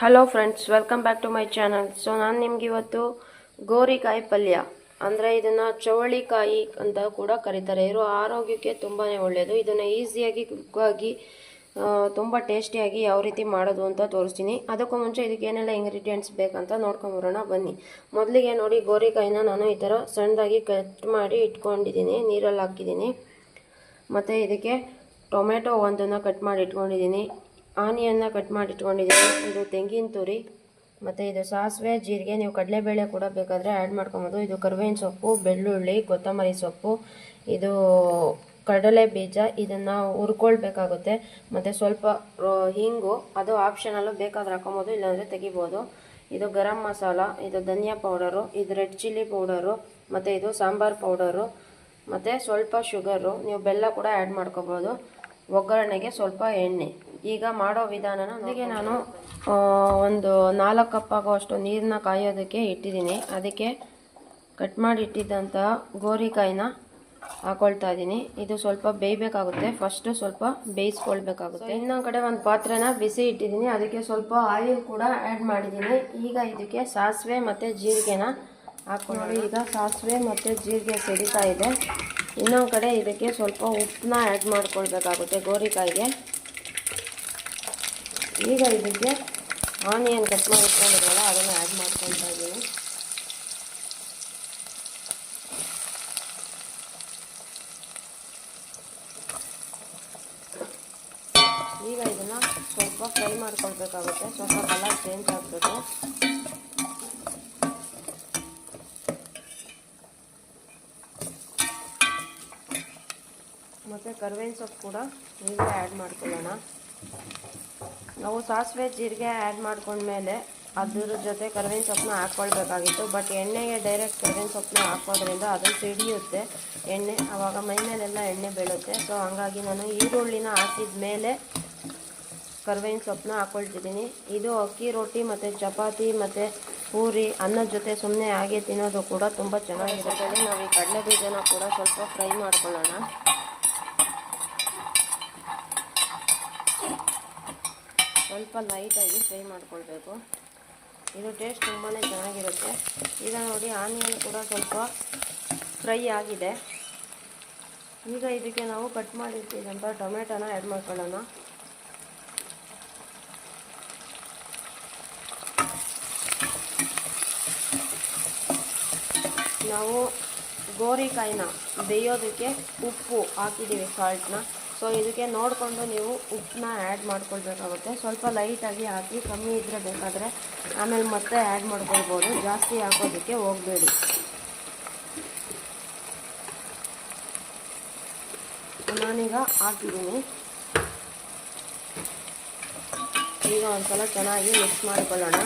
Hello friends welcome back to my channel so ನಾನು ನಿಮ್ಗೆ ಇವತ್ತು ಗೋರಿಕಾಯಿ ಪಲ್ಯ, ಅಂದರೆ ಇದನ್ನು ಚವಳಿಕಾಯಿ ಅಂತ ಕೂಡ ಕರೀತಾರೆ. ಇರೋ ಆರೋಗ್ಯಕ್ಕೆ ತುಂಬಾ ಒಳ್ಳೆಯದು ಇದನ್ನು ಈಸಿಯಾಗಿ ಕುಕ್ಕಾಗಿ ತುಂಬ ಟೇಸ್ಟಿಯಾಗಿ ಯಾವ ರೀತಿ ಮಾಡೋದು ಅಂತ ತೋರಿಸ್ತೀನಿ. ಅದಕ್ಕೂ ಮುಂಚೆ ಇದಕ್ಕೆ ಏನೆಲ್ಲ ಇಂಗ್ರೀಡಿಯೆಂಟ್ಸ್ ಬೇಕಂತ ನೋಡ್ಕೊಂಬರೋಣ ಬನ್ನಿ. ಮೊದಲಿಗೆ ನೋಡಿ ಗೋರಿಕಾಯಿನ ನಾನು ಈ ಥರ ಸಣ್ಣದಾಗಿ ಕಟ್ ಮಾಡಿ ಇಟ್ಕೊಂಡಿದ್ದೀನಿ, ನೀರಲ್ಲಿ ಹಾಕಿದ್ದೀನಿ. ಮತ್ತು ಇದಕ್ಕೆ ಟೊಮೆಟೊ ಒಂದನ್ನು ಕಟ್ ಮಾಡಿ ಇಟ್ಕೊಂಡಿದ್ದೀನಿ. ಆನಿಯನ್ನ ಕಟ್ ಮಾಡಿ ಇಟ್ಕೊಂಡಿದ್ದೀನಿ ಇದು ತೆಂಗಿನ ತುರಿ, ಮತ್ತು ಇದು ಸಾಸಿವೆ, ಜೀರಿಗೆ, ನೀವು ಕಡಲೆಬೇಳೆ ಕೂಡ ಬೇಕಾದರೆ ಆ್ಯಡ್ ಮಾಡ್ಕೊಬೋದು. ಇದು ಕರಿಬೇವಿನ ಸೊಪ್ಪು, ಬೆಳ್ಳುಳ್ಳಿ, ಕೊತ್ತಂಬರಿ ಸೊಪ್ಪು, ಇದು ಕಡಲೆ ಬೀಜ, ಇದನ್ನು ಹುರ್ಕೊಳ್ಬೇಕಾಗುತ್ತೆ. ಮತ್ತು ಸ್ವಲ್ಪ ಹಿಂಗು, ಅದು ಆಪ್ಷನಲ್ಲು ಬೇಕಾದ್ರೆ ಹಾಕೊಬೋದು, ಇಲ್ಲಾಂದರೆ ತೆಗಿಬೋದು. ಇದು ಗರಂ ಮಸಾಲ, ಇದು ಧನಿಯಾ ಪೌಡರು, ಇದು ರೆಡ್ ಚಿಲ್ಲಿ ಪೌಡರು, ಮತ್ತು ಇದು ಸಾಂಬಾರ್ ಪೌಡರು, ಮತ್ತು ಸ್ವಲ್ಪ ಶುಗರು, ನೀವು ಬೆಲ್ಲ ಕೂಡ ಆ್ಯಡ್ ಮಾಡ್ಕೋಬೋದು. ಒಗ್ಗರಣೆಗೆ ಸ್ವಲ್ಪ ಎಣ್ಣೆ. ಈಗ ಮಾಡೋ ವಿಧಾನನ ನನಗೆ ನಾನು ಒಂದು ನಾಲ್ಕು ಕಪ್ ಆಗುವಷ್ಟು ನೀರನ್ನ ಕಾಯೋದಕ್ಕೆ ಇಟ್ಟಿದ್ದೀನಿ. ಅದಕ್ಕೆ ಕಟ್ ಮಾಡಿ ಇಟ್ಟಿದ್ದಂತಹ ಗೋರಿಕಾಯಿನ ಹಾಕೊಳ್ತಾ ಇದ್ದೀನಿ. ಇದು ಸ್ವಲ್ಪ ಬೇಯಬೇಕಾಗುತ್ತೆ. ಫಸ್ಟು ಸ್ವಲ್ಪ ಬೇಯಿಸ್ಕೊಳ್ಬೇಕಾಗುತ್ತೆ. ಇನ್ನೊಂದು ಕಡೆ ಒಂದು ಪಾತ್ರೆನ ಬಿಸಿ ಇಟ್ಟಿದ್ದೀನಿ. ಅದಕ್ಕೆ ಸ್ವಲ್ಪ ಆಯಿಲ್ ಕೂಡ ಆ್ಯಡ್ ಮಾಡಿದ್ದೀನಿ. ಈಗ ಇದಕ್ಕೆ ಸಾಸಿವೆ ಮತ್ತು ಜೀರಿಗೆನ ಹಾಕೊಂಡು ಈಗ ಸಾಸಿವೆ ಮತ್ತು ಜೀರಿಗೆ ಸಿಡಿತಾ ಇದೆ. ಇನ್ನೊಂದು ಕಡೆ ಇದಕ್ಕೆ ಸ್ವಲ್ಪ ಉಪ್ಪನ್ನ ಆ್ಯಡ್ ಮಾಡ್ಕೊಳ್ಬೇಕಾಗುತ್ತೆ ಗೋರಿಕಾಯಿಗೆ ಈಗ ಇದಕ್ಕೆ ಆನಿಯನ್ ಕಟ್ ಮಾಡಿ ಅದನ್ನು ಆ್ಯಡ್ ಮಾಡ್ಕೊಳ್ತಾ ಇದ್ದೀನಿ. ಈಗ ಇದನ್ನು ಸ್ವಲ್ಪ ಫ್ರೈ ಮಾಡ್ಕೊಳ್ಬೇಕಾಗುತ್ತೆ. ಸ್ವಲ್ಪ ಕಲರ್ ಚೇಂಜ್ ಆಗಬೇಕು. ಮತ್ತು ಕರಿಬೇವಿನ ಸೊಪ್ಪು ಕೂಡ ಈಗ ಆ್ಯಡ್ ಮಾಡ್ಕೊಳ್ಳೋಣ. ನಾವು ಸಾಸಿವೆ ಜೀರಿಗೆ ಆ್ಯಡ್ ಮಾಡ್ಕೊಂಡ್ಮೇಲೆ ಅದ್ರ ಜೊತೆ ಕರಿಬೇವಿನ ಸೊಪ್ಪನ್ನ ಹಾಕ್ಕೊಳ್ಬೇಕಾಗಿತ್ತು. ಬಟ್ ಎಣ್ಣೆಗೆ ಡೈರೆಕ್ಟ್ ಕರಿಬೇವಿನ ಸೊಪ್ಪನ್ನ ಹಾಕೋದ್ರಿಂದ ಅದು ಸಿಡಿಯುತ್ತೆ. ಎಣ್ಣೆ ಆವಾಗ ಮೈ ಮೇಲೆಲ್ಲ ಎಣ್ಣೆ ಬೀಳುತ್ತೆ. ಸೊ ಹಂಗಾಗಿ ನಾನು ಈರುಳ್ಳಿನ ಹಾಕಿದ ಮೇಲೆ ಕರಿಬೇವಿನ ಸೊಪ್ಪನ್ನ ಹಾಕ್ಕೊಳ್ತಿದ್ದೀನಿ ಇದು ಅಕ್ಕಿ ರೊಟ್ಟಿ ಮತ್ತು ಚಪಾತಿ ಮತ್ತು ಪೂರಿ ಅನ್ನದ ಜೊತೆ ಸುಮ್ಮನೆ ಹಾಗೆ ತಿನ್ನೋದು ಕೂಡ ತುಂಬ ಚೆನ್ನಾಗಿರುತ್ತೆ. ನಾವು ಈ ಕಡಲೆ ಬೀಜನ ಕೂಡ ಸ್ವಲ್ಪ ಫ್ರೈ ಮಾಡ್ಕೊಳ್ಳೋಣ. ಸ್ವಲ್ಪ ಲೈಟಾಗಿ ಫ್ರೈ ಮಾಡ್ಕೊಳ್ಬೇಕು. ಇದು ಟೇಸ್ಟ್ ತುಂಬಾ ಚೆನ್ನಾಗಿರುತ್ತೆ. ಈಗ ನೋಡಿ ಆನಿಯನ್ ಕೂಡ ಸ್ವಲ್ಪ ಫ್ರೈ ಆಗಿದೆ. ಈಗ ಇದಕ್ಕೆ ನಾವು ಕಟ್ ಮಾಡಿರ್ತೀವಂಥ ಟೊಮೆಟೊನ ಆ್ಯಡ್ ಮಾಡ್ಕೊಳ್ಳೋಣ. ನಾವು ಗೋರಿಕಾಯಿನ ಬೇಯೋದಕ್ಕೆ ಉಪ್ಪು ಹಾಕಿದ್ದೀವಿ ಸಾಲ್ಟ್ನ ಸೊ ಇದಕ್ಕೆ ನೋಡಿಕೊಂಡು ನೀವು ಉಪ್ಪನ್ನ ಆ್ಯಡ್ ಮಾಡ್ಕೊಳ್ಬೇಕಾಗುತ್ತೆ. ಸ್ವಲ್ಪ ಲೈಟಾಗಿ ಹಾಕಿ ಕಮ್ಮಿ ಇದ್ದರೆ ಬೇಕಾದರೆ ಆಮೇಲೆ ಮತ್ತೆ ಆ್ಯಡ್ ಮಾಡ್ಕೊಳ್ಬೋದು. ಜಾಸ್ತಿ ಹಾಕೋದಕ್ಕೆ ಹೋಗಬೇಡಿ. ನಾನೀಗ ಹಾಕಿದ್ದೀನಿ. ಈಗ ಒಂದು ಸಲ ಚೆನ್ನಾಗಿ ಮಿಕ್ಸ್ ಮಾಡಿಕೊಳ್ಳೋಣ.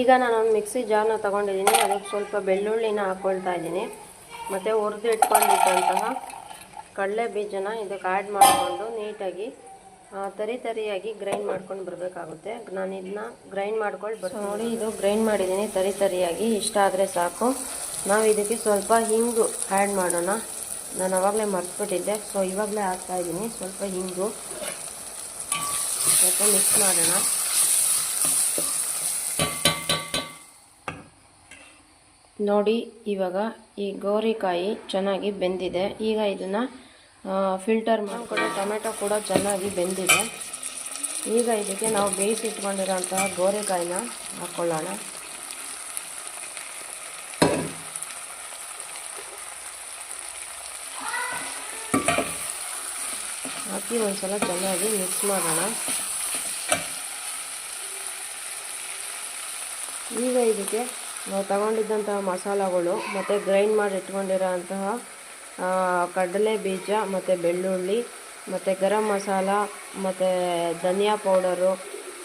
ಈಗ ನಾನೊಂದು ಮಿಕ್ಸಿ ಜಾರ್ನ ತೊಗೊಂಡಿದ್ದೀನಿ. ಅದಕ್ಕೆ ಸ್ವಲ್ಪ ಬೆಳ್ಳುಳ್ಳಿನ ಹಾಕ್ಕೊಳ್ತಾ ಇದ್ದೀನಿ. ಮತ್ತು ಹುರಿದು ಇಟ್ಕೊಂಡಿದ್ದಂತಹ ಕಡಲೆ ಬೀಜನ ಇದಕ್ಕೆ ಆ್ಯಡ್ ಮಾಡಿಕೊಂಡು ನೀಟಾಗಿ ತರಿ ತರಿಯಾಗಿ ಗ್ರೈಂಡ್ ಮಾಡ್ಕೊಂಡು ಬರಬೇಕಾಗುತ್ತೆ. ನಾನು ಇದನ್ನ ಗ್ರೈಂಡ್ ಮಾಡ್ಕೊಂಡು ಬರ್ತೀನಿ. ನೋಡಿ, ಇದು ಗ್ರೈಂಡ್ ಮಾಡಿದ್ದೀನಿ ತರಿ ತರಿಯಾಗಿ. ಇಷ್ಟ ಆದರೆ ಸಾಕು. ನಾವು ಇದಕ್ಕೆ ಸ್ವಲ್ಪ ಹಿಂಗು ಆ್ಯಡ್ ಮಾಡೋಣ. ನಾನು ಆವಾಗಲೇ ಮರ್ತ್ಬಿಟ್ಟಿದ್ದೆ. ಸೊ ಇವಾಗಲೇ ಹಾಕ್ತಾ ಇದ್ದೀನಿ. ಸ್ವಲ್ಪ ಹಿಂಗು. ಸ್ವಲ್ಪ ಮಿಕ್ಸ್ ಮಾಡೋಣ. ನೋಡಿ, ಇವಾಗ ಈ ಗೋರಿಕಾಯಿ ಚೆನ್ನಾಗಿ ಬೆಂದಿದೆ. ಈಗ ಇದನ್ನು ಫಿಲ್ಟರ್ ಮಾಡಿಕೊಂಡು ಟೊಮೆಟೊ ಕೂಡ ಚೆನ್ನಾಗಿ ಬೆಂದಿದೆ. ಈಗ ಇದಕ್ಕೆ ನಾವು ಬೇಯಿಸಿಟ್ಕೊಂಡಿರೋಂತಹ ಗೋರೆಕಾಯಿನ ಹಾಕ್ಕೊಳ್ಳೋಣ ಹಾಕಿ ಒಂದ್ಸಲ ಚೆನ್ನಾಗಿ ಮಿಕ್ಸ್ ಮಾಡೋಣ. ಈಗ ಇದಕ್ಕೆ ನಾವು ತಗೊಂಡಿದ್ದಂತಹ ಮಸಾಲಗಳು ಮತ್ತು ಗ್ರೈಂಡ್ ಮಾಡಿ ಇಟ್ಕೊಂಡಿರೋ ಅಂತಹ ಕಡಲೆ ಬೀಜ ಮತ್ತು ಬೆಳ್ಳುಳ್ಳಿ ಮತ್ತು ಗರಂ ಮಸಾಲ ಮತ್ತು ಧನಿಯಾ powder,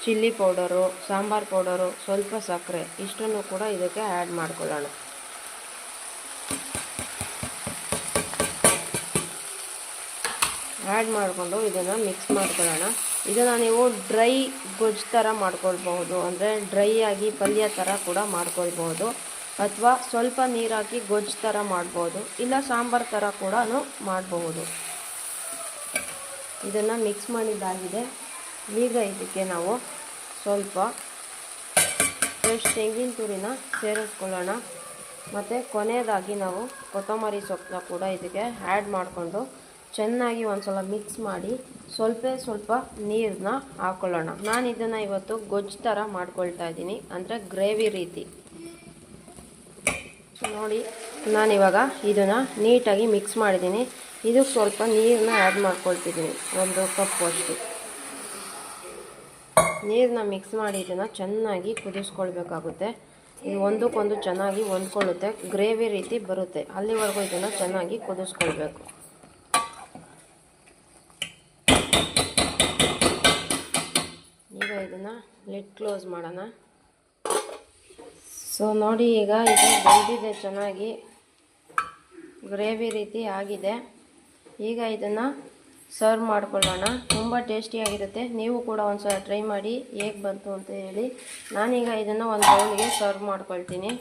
chilli powder, sambar powder ಸ್ವಲ್ಪ ಸಕ್ಕರೆ ಇಷ್ಟನ್ನು ಕೂಡ ಇದಕ್ಕೆ ಆ್ಯಡ್ ಮಾಡ್ಕೊಳ್ಳೋಣ. ಆ್ಯಡ್ ಮಾಡಿಕೊಂಡು ಇದನ್ನು ಮಿಕ್ಸ್ ಮಾಡ್ಕೊಳ್ಳೋಣ. ಇದನ್ನು ನೀವು ಡ್ರೈ ಗೊಜ್ಜು ಥರ ಮಾಡ್ಕೊಳ್ಬಹುದು, ಅಂದರೆ ಡ್ರೈ ಆಗಿ ಪಲ್ಯ ಥರ ಕೂಡ ಮಾಡ್ಕೊಳ್ಬಹುದು, ಅಥವಾ ಸ್ವಲ್ಪ ನೀರು ಹಾಕಿ ಗೊಜ್ಜು ಥರ ಮಾಡ್ಬೋದು, ಇಲ್ಲ ಸಾಂಬಾರು ಥರ ಕೂಡ ಮಾಡಬಹುದು. ಇದನ್ನು ಮಿಕ್ಸ್ ಮಾಡಿದ್ದಾಗಿದೆ. ಈಗ ಇದಕ್ಕೆ ನಾವು ಸ್ವಲ್ಪ ಫ್ರೆಶ್ ತೆಂಗಿನ ತುರಿನ ಸೇರಿಸ್ಕೊಳ್ಳೋಣ. ಮತ್ತು ಕೊನೆಯದಾಗಿ ನಾವು ಕೊತ್ತಂಬರಿ ಸೊಪ್ಪನ್ನ ಕೂಡ ಇದಕ್ಕೆ ಆ್ಯಡ್ ಮಾಡಿಕೊಂಡು ಚೆನ್ನಾಗಿ ಒಂದು ಸಲ ಮಿಕ್ಸ್ ಮಾಡಿ ಸ್ವಲ್ಪ ಸ್ವಲ್ಪ ನೀರನ್ನ ಹಾಕ್ಕೊಳ್ಳೋಣ ನಾನು ಇದನ್ನು ಇವತ್ತು ಗೊಜ್ಜು ಥರ ಮಾಡ್ಕೊಳ್ತಾ ಇದ್ದೀನಿ. ಅಂದರೆ ಗ್ರೇವಿ ರೀತಿ. ನೋಡಿ ನಾನಿವಾಗ ಇದನ್ನು ನೀಟಾಗಿ ಮಿಕ್ಸ್ ಮಾಡಿದ್ದೀನಿ. ಇದಕ್ಕೆ ಸ್ವಲ್ಪ ನೀರನ್ನ ಆ್ಯಡ್ ಮಾಡ್ಕೊಳ್ತಿದ್ದೀನಿ. ಒಂದು ಕಪ್ ಅಷ್ಟು. ನೀರನ್ನ ಮಿಕ್ಸ್ ಮಾಡಿ ಇದನ್ನು ಚೆನ್ನಾಗಿ ಕುದಿಸ್ಕೊಳ್ಬೇಕಾಗುತ್ತೆ. ಇದು ಒಂದಕ್ಕೊಂದು ಚೆನ್ನಾಗಿ ಹೊಂದ್ಕೊಳ್ಳುತ್ತೆ. ಗ್ರೇವಿ ರೀತಿ ಬರುತ್ತೆ. ಅಲ್ಲಿವರೆಗೂ ಇದನ್ನು ಚೆನ್ನಾಗಿ ಕುದಿಸ್ಕೊಳ್ಬೇಕು ಈಗ ಇದನ್ನು ಲಿಟ್ ಕ್ಲೋಸ್ ಮಾಡೋಣ. ಸೊ ನೋಡಿ ಈಗ ಇದು ಬೆಂದಿದೆ, ಚೆನ್ನಾಗಿ ಗ್ರೇವಿ ರೀತಿ ಆಗಿದೆ. ಈಗ ಇದನ್ನು ಸರ್ವ್ ಮಾಡ್ಕೊಳ್ಳೋಣ. ತುಂಬ ಟೇಸ್ಟಿಯಾಗಿರುತ್ತೆ ನೀವು ಕೂಡ ಒಂದು ಸಲ ಟ್ರೈ ಮಾಡಿ ಹೇಗೆ ಬಂತು ಅಂತ ಹೇಳಿ. ನಾನೀಗ ಇದನ್ನು ಒಂದು ಬೌಲ್ಗೆ ಸರ್ವ್ ಮಾಡ್ಕೊಳ್ತೀನಿ.